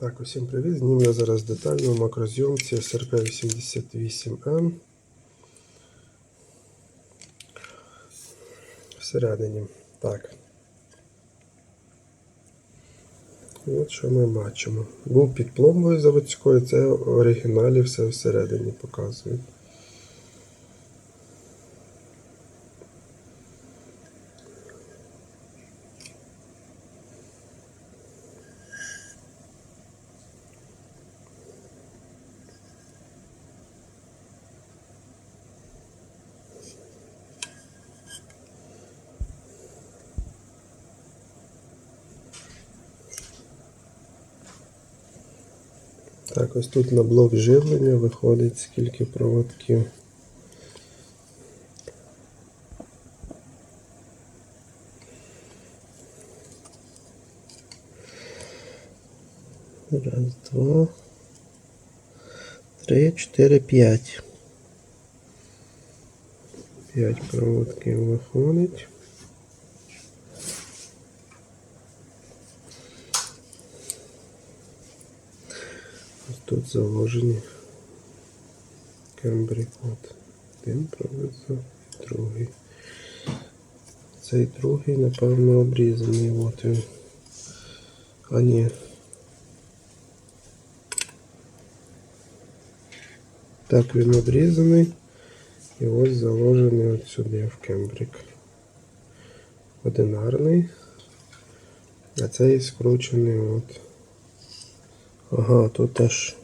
Так, усім привіт. Знімлю зараз детально макрозйомці SRP 88M. Всередині. Так. От що ми бачимо. Був під пломбою заводською, це в оригіналі все всередині показує. Так, ось тут на блок живлення виходить скільки проводків. Раз, два, три, чотири, п'ять. П'ять проводків виходить. Ось тут заложені кембрик. От один провод, другий. Цей другий, напевно, обрізаний. От він. А ні. Так він обрізаний. І ось заложений от сюди в кембрик. Одинарний. А цей скручений от. Ага, тут аж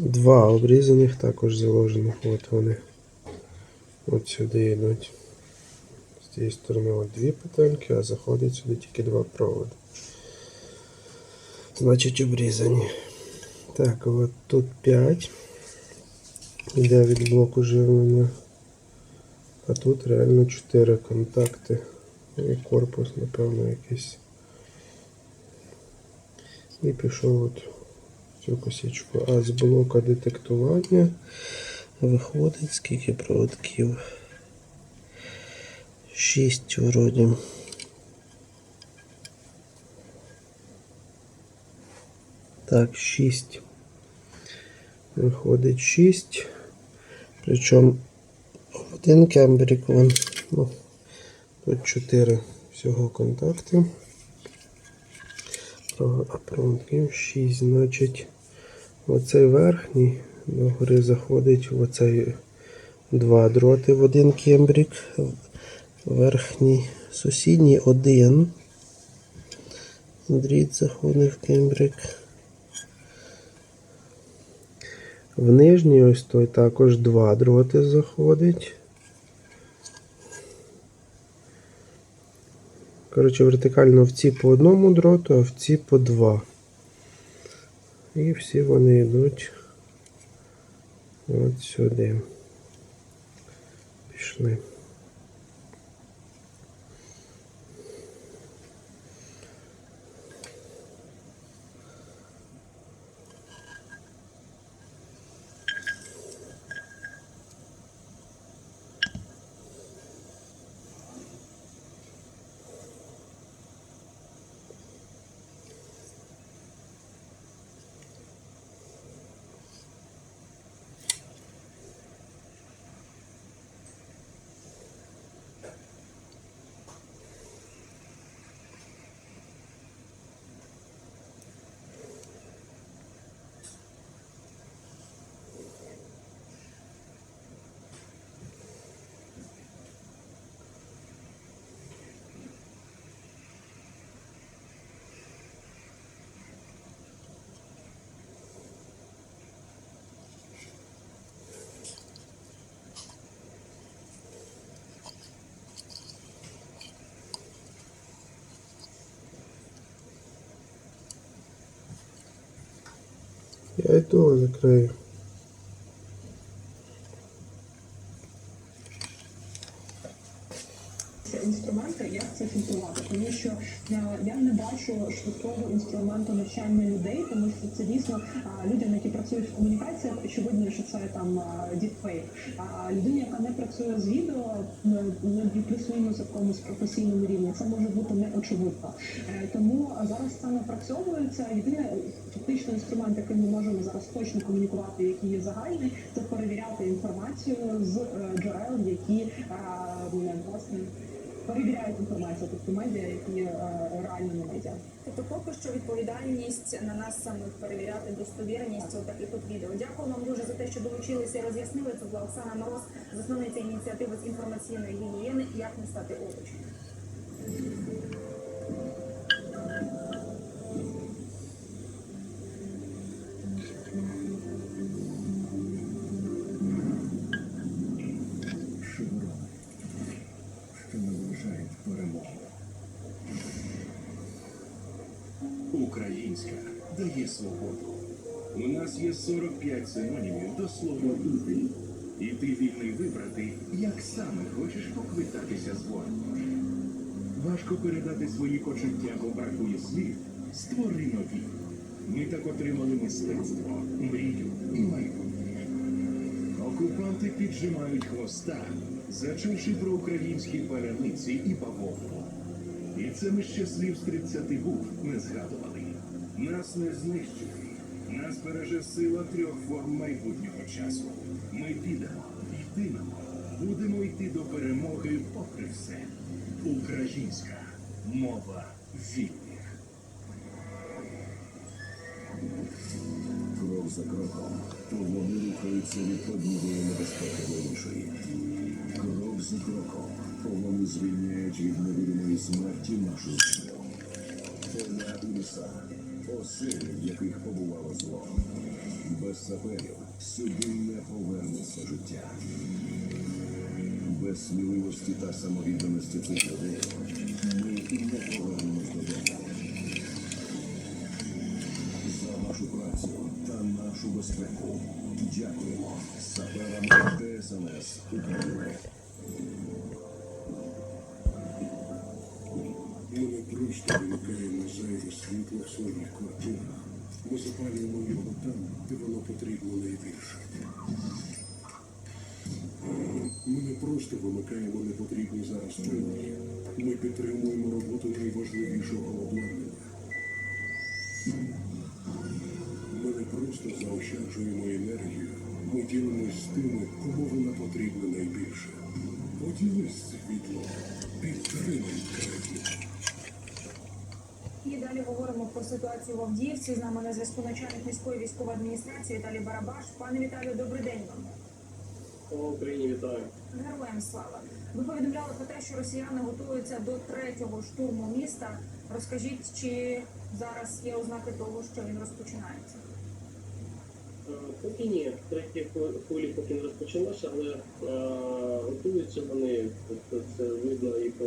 два обрізаних також заложених. От вони. От сюди йдуть. З цієї сторони от дві петельки, а заходить сюди тільки два проводи. Значить обрізані. Так, от тут 5. Йде від блоку живлення. А тут реально 4 контакти. І корпус, напевно, якийсь. І пішов от цю косичку. А з блока детектування виходить скільки проводків? 6 вроді. Так, 6. Виходить 6. Причому один кембрик вон. Ну, тут 4 всього контакти. Проводків 6, значить, оцей верхній до гори заходить в оцей два дроти в один кембрик. Верхній сусідній один. Дріт заходить в кембрик. В нижній ось той також два дроти заходить. Коротше, вертикально в ці по одному дроту, а в ці по два. І всі вони йдуть от сюди. Пішли. Я и то закрию. Інструменти, як це фільтрувати. Тому що е, я не бачу швидкого інструменту навчання людей, тому що це дійсно е, людям, які працюють в комунікаціях, очевидно, що це там діпфейк. А людина, яка не працює з відео, ну, ну, плюс-мінус якомусь професійному рівні, це може бути не очевидно. Е, Тому зараз це напрацьовується. Єдиний фактично інструмент, яким ми можемо зараз точно комунікувати, який є загальний, це перевіряти інформацію з е, джерел, які е, власне перевіряють інформацію, тобто медіа, які е, реально не медіа. Тобто поки що відповідальність на нас самих перевіряти достовірність так. таких от відео. Дякую вам дуже за те, що долучилися і роз'яснили. Це була Оксана Мороз, засновниця ініціативи з інформаційної гігієни Як не стати овочем. Свободу. У нас є 45 синонімів до слова «іти». І ти вільний вибрати, як саме хочеш поквитатися з ворогом. Важко передати свої почуття, бо бракує слів. Створи нові. Ми так отримали мистецтво, мрію і майбутнє. Окупанти піджимають хвоста, зачувши про українські паляниці і бавовну. І це ми ще слів з 30 був не згадували. Нас не знищили. Нас береже сила трьох форм майбутнього часу. Ми підемо, йтимемо, будемо йти до перемоги попри все. Українська мова вільних. Крок за кроком, то вони рухаються від однієї небезпеки до іншої. Крок за кроком, то вони звільняють від невидимої смерті нашу землю. Поля і ліса, оселі, в яких побувало зло. Без саперів сюди не повернеться життя. Без сміливості та самовідданості цих людей ми не повернемось додому. За вашу працю та нашу безпеку. Дякуємо саперам ДСНС України. Ми не виникаємо світло в своїх квартирах. Ми запалюємо його там, де воно потрібно найбільше. Ми не просто вимикаємо непотрібні зараз пристрої. Ми підтримуємо роботу найважливішого обладнання. Ми не просто заощаджуємо енергію, ми ділимось з тими, кому вона потрібна найбільше. Поділись світлом, підтримай краю. Далі говоримо про ситуацію в Авдіївці. З нами на зв'язку начальник міської військової адміністрації Віталій Барабаш. Пане Віталію, добрий день вам. Слава Україні, вітаю. Героям слава. Ви повідомляли про те, що росіяни готуються до третього штурму міста. Розкажіть, чи зараз є ознаки того, що він розпочинається? Е, Поки ні, третя хвилі- поки не розпочалося, але е, готуються вони, тобто це видно і по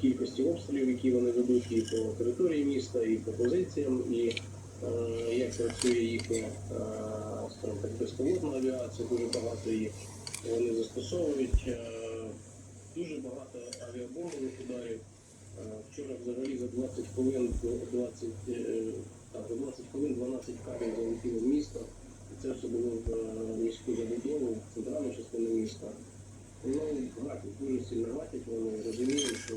кількості обстрілів, які вони ведуть, і по території міста, і по позиціям, і е, як працює їхня е, безпілотна авіація, дуже багато їх вони застосовують. Е, дуже багато авіабомбових ударів. Е, Вчора взагалі за 20 хвилин до 20, е, так, за 20 хвилин 12 кабель залетіло в місто. Це все було в е, міську забудову, в центральну частину міста. Ну, гатять, дуже сильно гатять, вони розуміють, що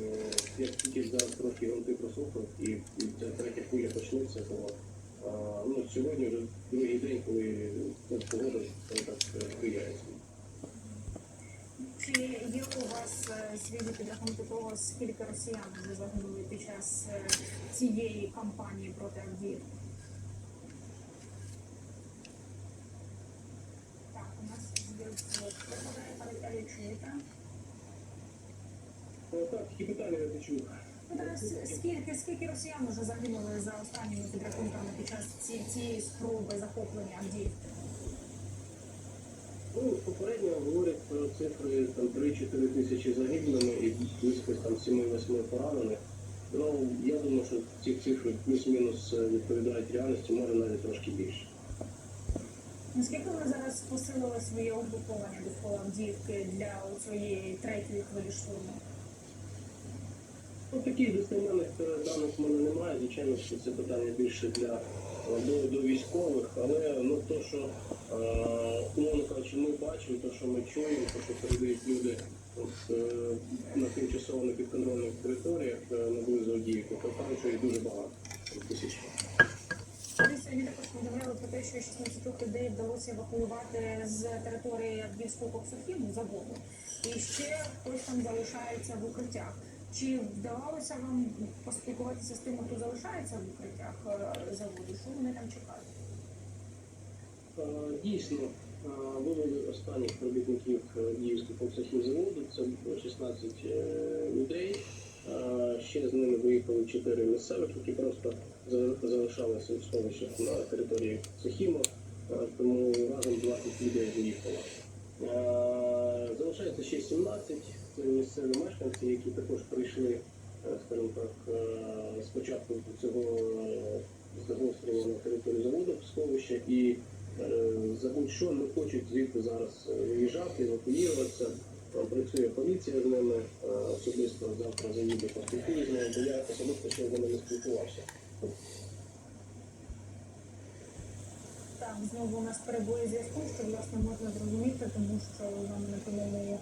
як тільки зараз трошки грунти просохнуть і, і ця третя хвиля почнеться, то а, ну, сьогодні вже другий день, коли ну, погода скажімо так е, сприяється. Чи є у вас е, свіжі підрахунки того, скільки росіян загинули під час е, цієї кампанії проти Авдіївки? Так, у нас зв'язок. Пане Віталію, чуєте? Е, Так, такі питання я почув. Ну, зараз скільки, скільки росіян вже загинули за останніми підрахунками під час ці- цієї спроби захоплення Авдіївки? Ну, попередньо говорять про цифри там 3-4 тисячі загиблими і близько там 7-8 поранених. Ну, я думаю, що ці цифри плюс-мінус е, відповідають реальності, може навіть трошки більше. Наскільки ви зараз посилили своє угруповання довкола Авдіївки для цієї третьої хвилі штурму? Ну, таких достеменних даних в мене немає. Звичайно, що це питання більше для до, до військових, але ну то, що е, умовно кажучи, ми бачимо, то, що ми чуємо, то, що передають люди от, е, на тимчасово непідконтрольних територіях е, наблизу Авдіївки, то там що їх дуже багато тисяч. Сьогодні також повідомляли про те, що 16 людей вдалося евакуювати з території Авдіївського коксохіму заводу. І ще хтось там залишається в укриттях. Чи вдавалося вам поспілкуватися з тими, хто залишається в укриттях е, заводу? Що вони там чекають? Е, Дійсно, е, вивели останніх робітників Діївського заводу, це було 16 е, людей. Е, Ще з ними виїхали 4 місцевих, які просто залишалися у сховищах на території Сохіму, Е, тому разом 20 людей виїхало. Е, Залишається ще 17, це місцеві мешканці, які також прийшли, е, скажімо так, е, спочатку цього е, загострення на території заводу в сховище і за будь-що не хочуть звідти зараз виїжджати, евакуюватися. Е, Працює поліція з ними, особисто завтра заїде поспілкує з ними, бо я особисто ще з ними не спілкувався. Так, знову у нас перебої зв'язку, що власне можна зрозуміти, тому що з нами на прямому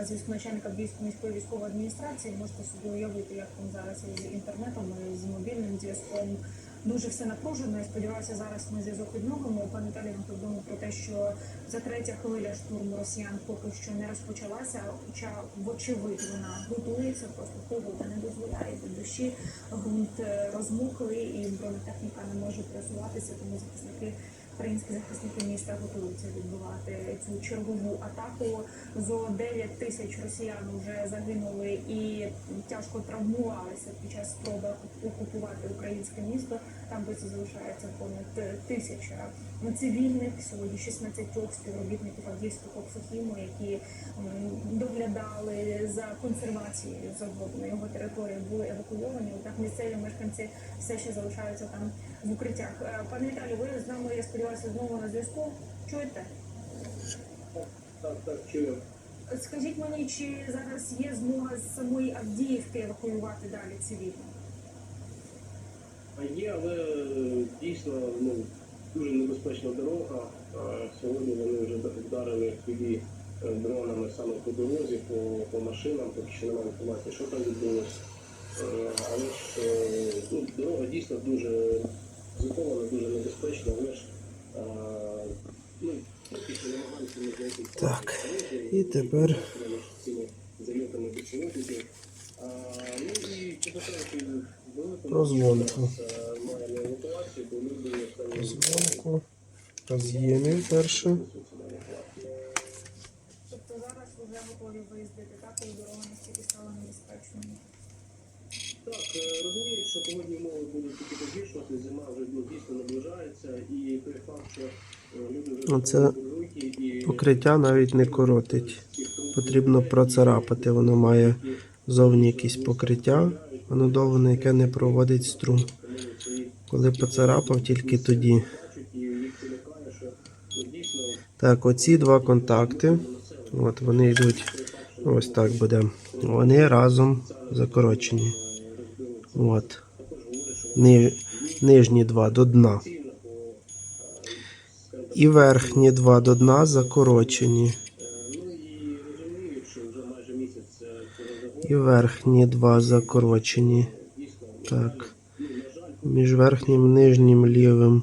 е, зв'язку начальника міської військової адміністрації можете собі уявити, як там зараз із інтернетом, і з мобільним зв'язком. Дуже все напружено. Я сподіваюся, зараз ми зв'язок відновимо. Пане Віталій нам повідомив про те, що за третя хвиля штурму росіян поки що не розпочалася, хоча вочевидь вона готується, просто погода не дозволяє від душі. Ґрунт е, розмоклий і бронетехніка не може пересуватися, тому захисники Українські захисники міста готуються відбувати цю чергову атаку. Зо 9 тисяч росіян вже загинули і тяжко травмувалися під час спроби окупувати українське місто. Там досі залишається понад е, тисяча цивільних. Сьогодні 16 співробітників Авдіївського коксохіму, які доглядали за консервацією заводу на його території, були евакуйовані. Отак місцеві мешканці все ще залишаються там в укриттях. Е, Пане Віталію, ви з нами, я сподіваюся, знову на зв'язку. Чуєте? Так, так, чую. Скажіть мені, чи зараз є змога з самої Авдіївки евакуювати далі цивільних? А є, але е, дійсно ну, дуже небезпечна дорога. Сьогодні вони вже вдарили туди е, дронами саме по дорозі, по, по машинам, поки що немає інформації, що там відбулося. Е, Але ж е, ну, дорога дійсно дуже ризикована, дуже небезпечна, але ж ну, що намагаємося не знайти. Так, і тепер цими зальотами безпілотників. А, Ну і чесно кажучи, велику Про дзвонку. Має на евакуацію, бо люди останні дзвонку роз'ємів перше. Тобто зараз вже готові виїздити, так, коли дорога настільки стала небезпечною. Так, е, розумію, що погодні умови будуть тільки погіршувати, зима вже ну, дійсно наближається, і той факт, що е, люди вже Оце і Покриття навіть не коротить. Потрібно процарапати. Воно має зовні якісь покриття, довго яке не проводить струм. Коли поцарапав, тільки тоді. Так, оці два контакти. От вони йдуть. Ось так буде. Вони разом закорочені. От. Ни- Нижні два до дна. І верхні два до дна закорочені. Е, Ну і розуміють, що вже майже місяць е, цього загону І верхні два закорочені. Так. Між верхнім і нижнім лівим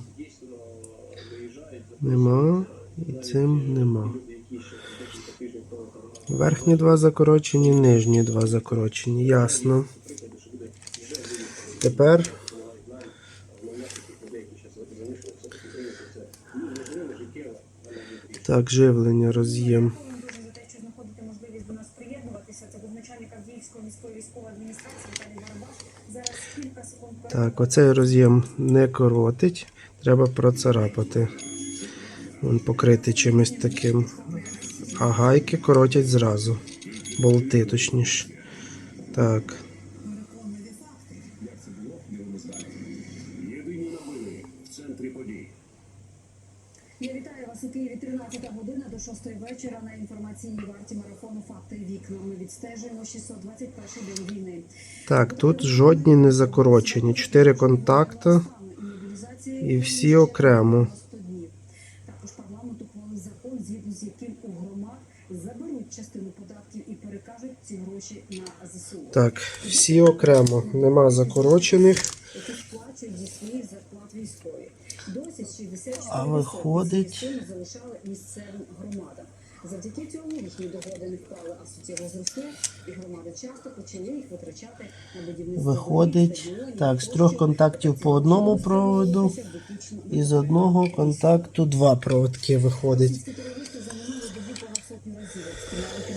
нема. І цим нема. Верхні два закорочені, нижні два закорочені. Ясно. Тепер допомагають нам, а в таких людей, які зараз залишилися, все-таки прийняти це ну, важливо, життєво, а не витрібно. так, живлення роз'єм. Дякую вам дуже за те, що знаходите можливість до нас приєднуватися. Це був начальник Авдіївської міської військової адміністрації Віталій Барабаш. Зараз кілька секунд Так, оцей роз'єм не коротить. Треба процарапати. Він покритий чимось таким. А гайки коротять зразу. Болти, точніше. Так. Єдині новини в центрі подій. Я вітаю вас у Києві 13 година до 6 вечора на інформаційній варті марафону Факти і вікна. Ми відстежуємо 621 день війни. Так, тут жодні не закорочені. Чотири контакти і всі окремо. Також парламент ухвалив закон, згідно з яким у громад заберуть частину податків і перекажуть ці гроші на ЗСУ. Так, всі окремо. Нема закорочених. які сплачують зі своїх зарплат військові. Досі 64% А виходить- залишали місцевим. Завдяки цьому їхні доходи не впали, а суттєво зросли, і громади часто почали їх витрачати на будівництво Виходить, так, з трьох контактів по одному проводу, І з одного контакту два проводки виходить.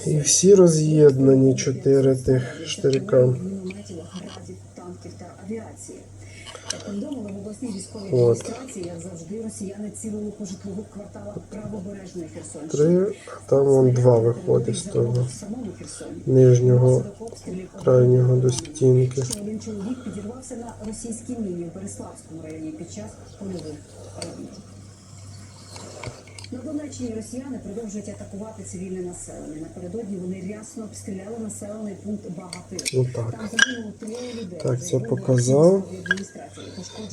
І всі роз'єднані чотири тих штирика. Обласній військовій адміністрації, як завжди, росіяни цілили по житлових кварталах правобережної Херсонщини. Три, там вон два виходить з того нижнього крайнього до стінки. Ще один чоловік підірвався на російській міні в Береславському районі під час польових робіт. На Донеччині росіяни продовжують атакувати цивільне населення. Напередодні вони рясно обстріляли населений пункт Багатир. Ну так. Там загинуло троє людей. Так, це показав.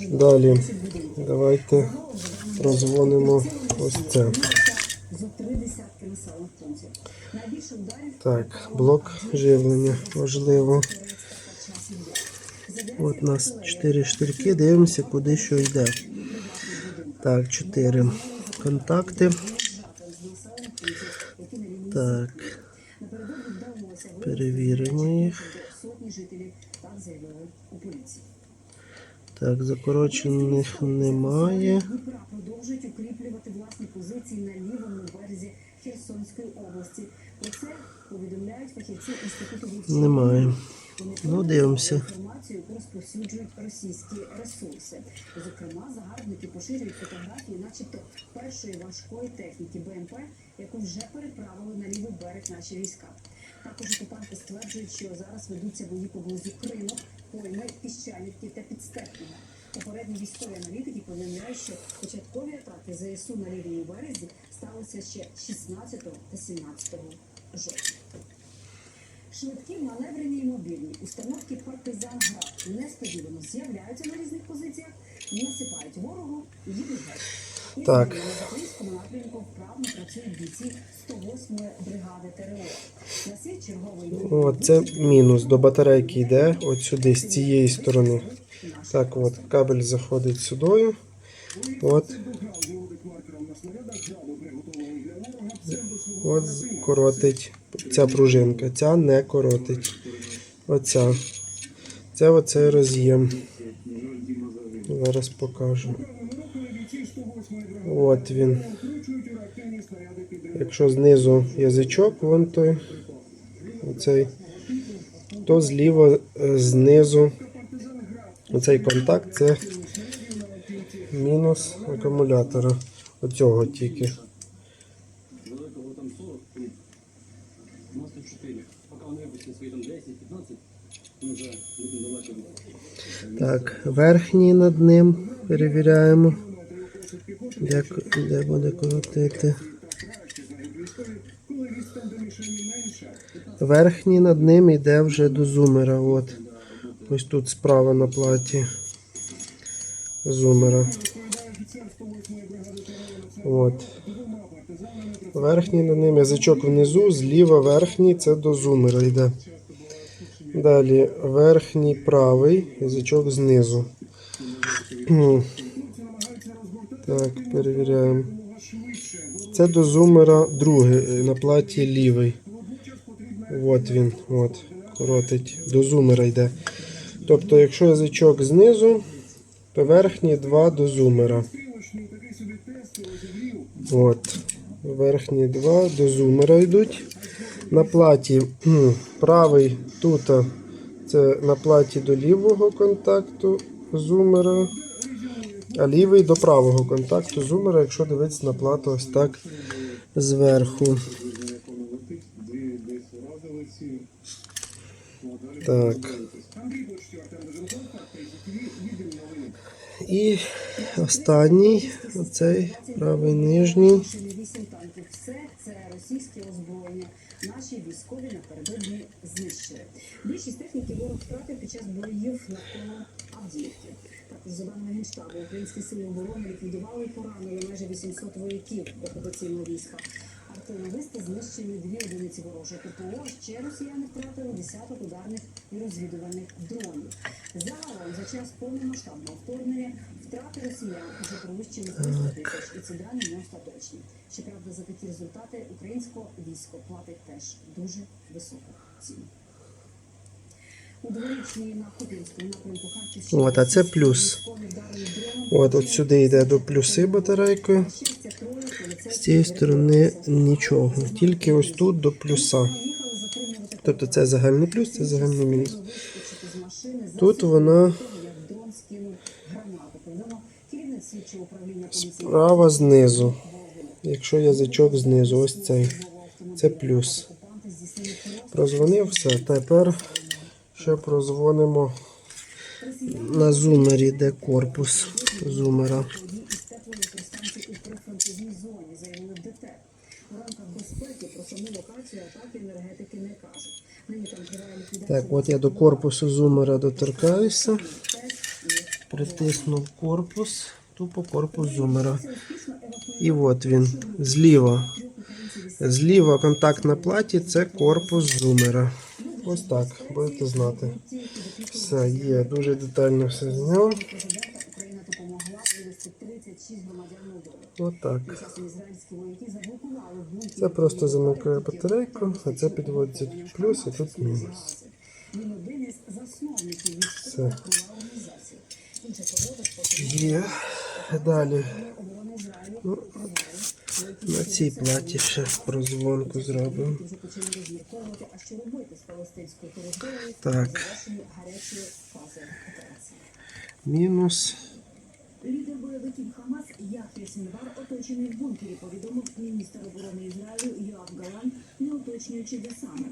Далі давайте розвонимо ось це. Зо три десятки населених пунктів. Найбільше ударів Так, блок живлення важливо. От у нас чотири штирки, дивимося, куди що йде. Так, чотири контакти. Так, перевіримо їх. Так закорочених немає. Продовжують укріплювати власні позиції на лівому березі Херсонської області. Про це повідомляють фахівці інституту. Немає. Ну, дивимося. яку розповсюджують російські ресурси. Зокрема, загарбники поширюють фотографії, начебто першої важкої техніки БМП, яку вже переправили на лівий берег наші війська. Також окупанти стверджують, що зараз ведуться бої поблизу Криму, Пойми, Піщанівки та Підстепного. Попередні військові аналітики повідомляють, що початкові атаки ЗСУ на лівому березі сталися ще 16 та 17 жовтня. Швидкі, маневрені і мобільні установки партизан град несподівано з'являються на різних позиціях, насипають ворогу і їдуть геть. Так. на запорізькому напрямку вправно працюють бійці 108-ї бригади ТРО. На свій черговий О, це мінус. До батарейки йде от сюди, з цієї сторони. Так, от, кабель заходить сюди. От. От коротить ця пружинка. Ця не коротить. Оця. Це оцей роз'єм. Зараз покажу. От він. Якщо знизу язичок, вон той. Оцей. То зліва е, знизу. Оцей контакт це мінус акумулятора. Оцього тільки. великого там 40, тут 94. Поки вони випустять свої там 10-15, ми вже будемо далеко від. Так, верхній над ним перевіряємо. Де, де буде коротити. Верхній над ним йде вже до зумера. От. Ось тут справа на платі. Зумера. От. Верхній над ним язичок внизу, зліва верхній це до зумера йде. Далі верхній правий язичок знизу. Так, перевіряємо. Це до зумера другий, е, на платі лівий. От він, от, коротить. До зумера йде. Тобто, якщо язичок знизу, то верхні два до зумера. От. Верхні два до зумера йдуть. На платі правий тут це на платі до лівого контакту зумера, а лівий до правого контакту зумера, якщо дивитися на плату ось так зверху. Так. І останній, оцей правий нижній. Машини, вісім танків. Все це російське озброєння. Наші військові напередодні знищили. Більшість техніки ворог втратив під час боїв навколо Авдіївки. Також за даними Генштабу, українські сили оборони ліквідували і поранили майже 800 вояків окупаційного війська. Артилеристи знищили дві одиниці ворожого ППО. Ще росіяни втратили десяток ударних і розвідувальних дронів. Загалом за час повномасштабного вторгнення втрати росіян вже перевищили 300 тисяч, і ці дані не остаточні. Щоправда, за такі результати українське військо платить теж дуже високу ціну. У дворічній на Куп'янському напрямку Харківщини От, а це плюс. От, от сюди йде до плюси батарейкою. З цієї сторони нічого. Тільки ось тут до плюса. Тобто це загальний плюс, це загальний мінус. Тут вона справа знизу. Якщо язичок знизу, ось цей. Це плюс. Прозвонив все. Тепер ще прозвонимо на зумері, де корпус зумера. Так, от я до корпусу зумера доторкаюся. Притиснув корпус, тупо корпус зумера. І от він, зліва. Зліва контакт на платі це корпус зумера. Ось так, будете знати. Все є, дуже детально все зняв. президента Україна допомогла вивезти 36 громадян Молдови. Отак. Тим часом ізраїльські вояки заблокували бункер. Це просто замикає батарейку, а це підводиться плюс, і тут мінус. Все. Є. Далі. Ну. На цій платі ще прозвонку зробимо. Так. Мінус. Лідер бойовиків Хамас Яхія Сінвар оточений в бункері, повідомив міністр оборони Ізраїлю Йоав Галан, не уточнюючи де саме.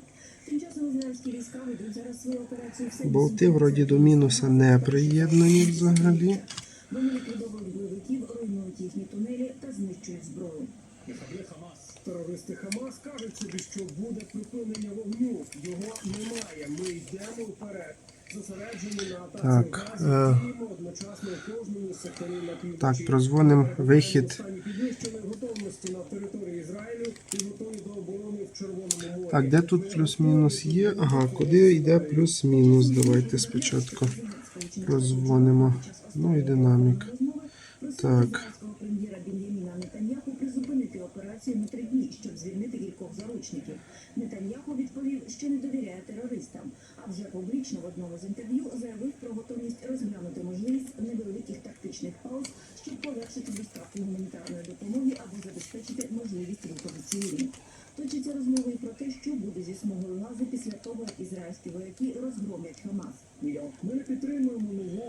Тим часом ізраїльські війська ведуть зараз свою операцію в Болти вроді до мінуса не приєднані взагалі. Вони ліквідовують бойовиків, руйнують їхні тунелі та знищують зброю. Терористи Хамас кажуть собі, що буде припинення вогню. Його немає. Ми йдемо вперед. Зосереджені на атаці Так, е, одночасно в секторі на півночі. Так, прозвонимо вихід. Стані готовності на території Ізраїлю і готові до оборони в Червоному морі. Так, де тут плюс-мінус є? Ага, куди йде плюс-мінус? Давайте спочатку прозвонимо. Ну і динамік. Так. Прем'єра Бен'яміна Нетаньяху призупинити операцію на три дні, щоб звільнити кількох заручників. Нетаньяху відповів, що не довіряє терористам, а вже публічно в одному з інтерв'ю заявив про готовність розглянути можливість невеликих тактичних пауз, щоб полегшити доставку гуманітарної допомоги або забезпечити можливість до цивільних. Точаться розмови і про те, що буде зі смугою газу після того, як ізраїльські вояки розгромлять Хамас. Ми підтримуємо нову окупацію газу. Є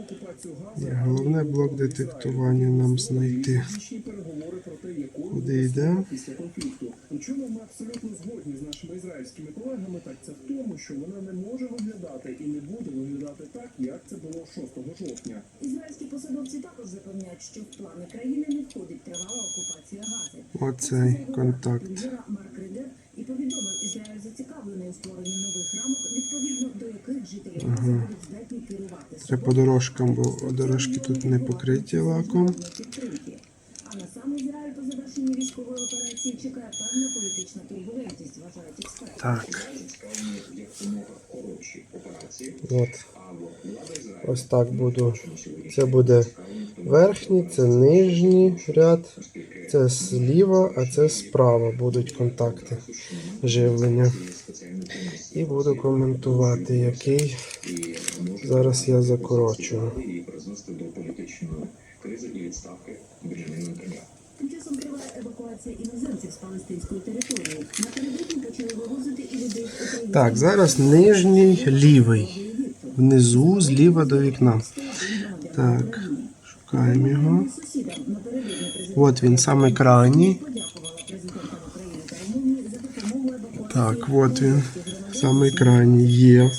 Головне блок детектування нам знайти. Переговори про те, якою Куди йде? після конфлікту. У чому ми абсолютно згодні з нашими ізраїльськими колегами, так це в тому, що вона не може виглядати і не буде виглядати так, як це було 6 жовтня. Ізраїльські посадовці також запевняють, що в плани країни не входить тривала окупація Гази. Оцей контакт. Прем'єра Марк Ридер і повідомив, Ізраїль у створенні нових рамок, відповідно до яких жителі Гази будуть здатні керувати Це по дорожкам, бо дорожки тут не покриті лаком. А на сам Ізраїль по завершенні військової операції чекає певна політична турбулентність, вважають експерти. Так. От. Ось так буду. Це буде верхній, це нижній ряд, це зліва, а це справа будуть контакти живлення. І буду коментувати, який зараз я закорочую. Часом триває евакуація іноземців з палестинської території. Напередодні почали вивозити і людей України. Так, зараз нижній лівий. Внизу зліва до вікна. Так, шукаємо його. От він, саме крайній. Так, от він, саме крайній є.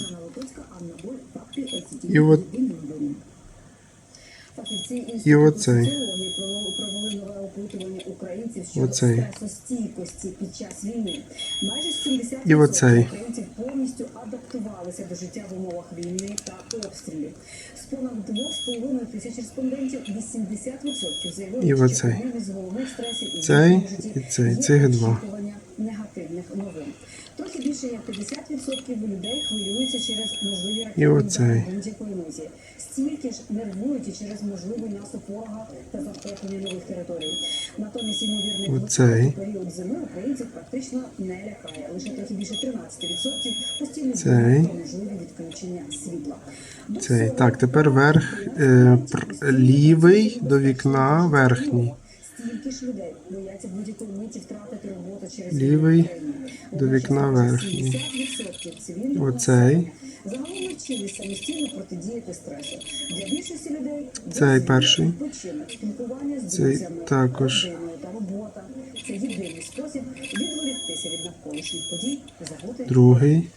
І от І оцей. Оцей. стресостійкості під час війни. Майже 70% І оцей. повністю адаптувалися до життя в умовах війни та обстрілів. З понад 2,5 тисяч респондентів 80% заявили, Цей і цей. Цих два. очікування негативних новин. Трохи більше як 50% людей хвилюються через можливі І ракетні будь-якої музі. Стільки ж нервують і через можливий наступ ворога та захоплення нових територій. Натомість ймовірний Оцей. період зими українців практично не лякає. Лише трохи більше 13% постійно про можливі відключення світла. Цей. Так, тепер верх е, лівий до вікна верхній. Стільки ж людей бояться будь-якої миті втратити роботу через Лівий до вікна верхній. Оцей. Загалом навчились самостійно протидіяти стресу. Для більшості людей Цей перший. спілкування з Цей друзями, також. та робота. Це єдиний спосіб відволіктися від навколишніх подій, забути Другий.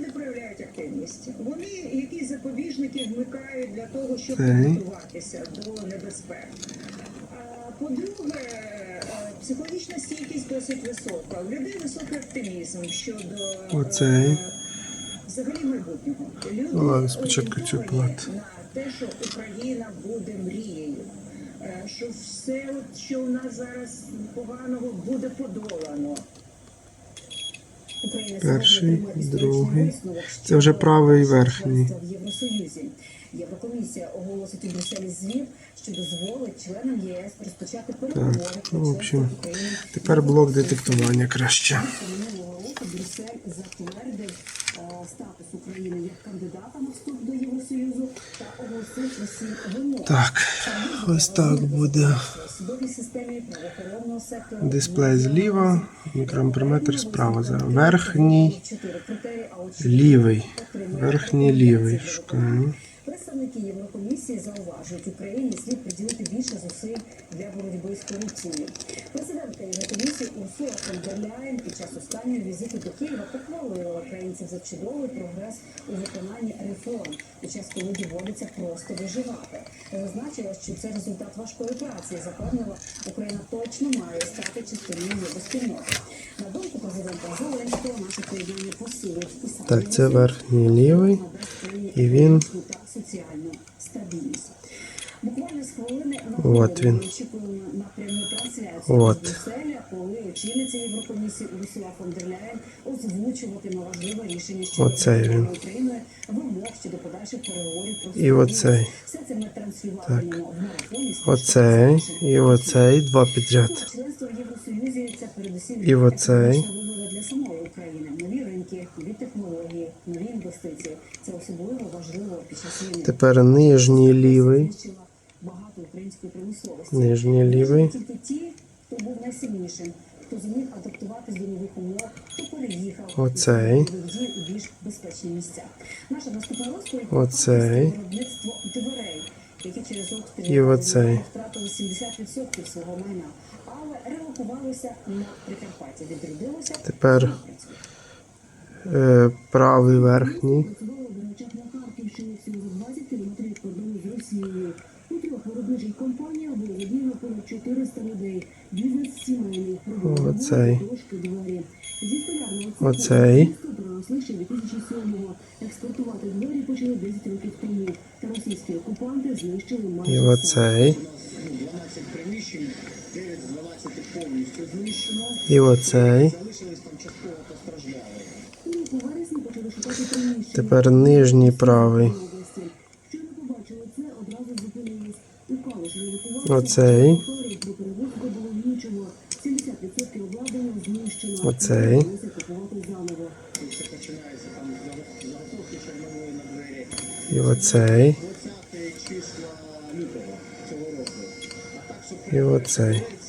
Люди проявляють активність. Вони якісь запобіжники вмикають для того, щоб Цей. підготуватися до небезпек. По-друге, е, психологічна стійкість досить висока. У людей високий оптимізм щодо е, Оцей. взагалі майбутнього. Люди ладно, спочатку цю на те, що Україна буде мрією. е, Що все, що у нас зараз поганого, буде подолано. Перший, другий. Це вже правий верхній. Єврокомісія оголосить у Брюсселі звіт, що дозволить членам єС розпочати переговори ну, в общем. Тепер блок детектування краще. Минулого року Брюссель затвердив е, статус України як кандидата на вступ до Євросоюзу та оголосив усі вимоги. Так, ось так буде. Дисплей зліва, мікроамперметр справа. Зараз верхній, лівий. Верхній лівий. Шукаємо. Представники Єврокомісії зауважують, Україні слід приділити більше зусиль для боротьби з корупцією. Президентка Єврокомісії Урсула фон дер Ляєн під час останнього візиту до Києва похвалила українців за чудовий прогрес у виконанні реформ, під час коли доводиться просто виживати. Зазначила, що це результат важкої праці. і Запевнила, Україна точно має стати частиною євроспільноти. На думку президента Зеленського, наше поєднання посилить Так, це верхній лівий. І він соціальну стабільність. Буквально з хвилини От він. очікуємо на пряму трансляцію з Брюсселя, коли очільниця Єврокомісії Урсула фон дер Ляєн озвучуватиме важливе рішення щодо. Україною вимог щодо подальших переговорів про І оцей. Все це ми транслюватимемо в марафоні. Оцей і оцей. Два підряд. Членство в Євросоюзі це передусім І оцей. економічна вигода для самої України. Нові ринки, нові технології, нові інвестиції. Це особливо важливо під час війни. Тепер нижній лівий. Багато української промисловості. Нижній лівий. Тільки ті, хто був найсильнішим, хто зміг адаптуватись до нових умов, хто переїхав Оцей. у більш безпечні місця. Наша наступна розповідь Оцей. виробництво дверей, які через обстріли втратили 70% свого майна, але релокувалися на Прикарпаття, відродилося. Тепер правий верхній. Працювала в Богачах на всього за 20 кілометрів від з Росією. У трьох виробничих компаніях було задіяно понад 400 людей. Бізнес сімейний. Продавали Оцей. Оцей. місто перенесли ще 2007-го. Експортувати двері почали 10 років тому. Та російські окупанти знищили майже І оцей. 12 приміщень, 9 з 12 повністю знищено, І оцей. Заго- заготовки чорнової на двері. І оцей. 20 числа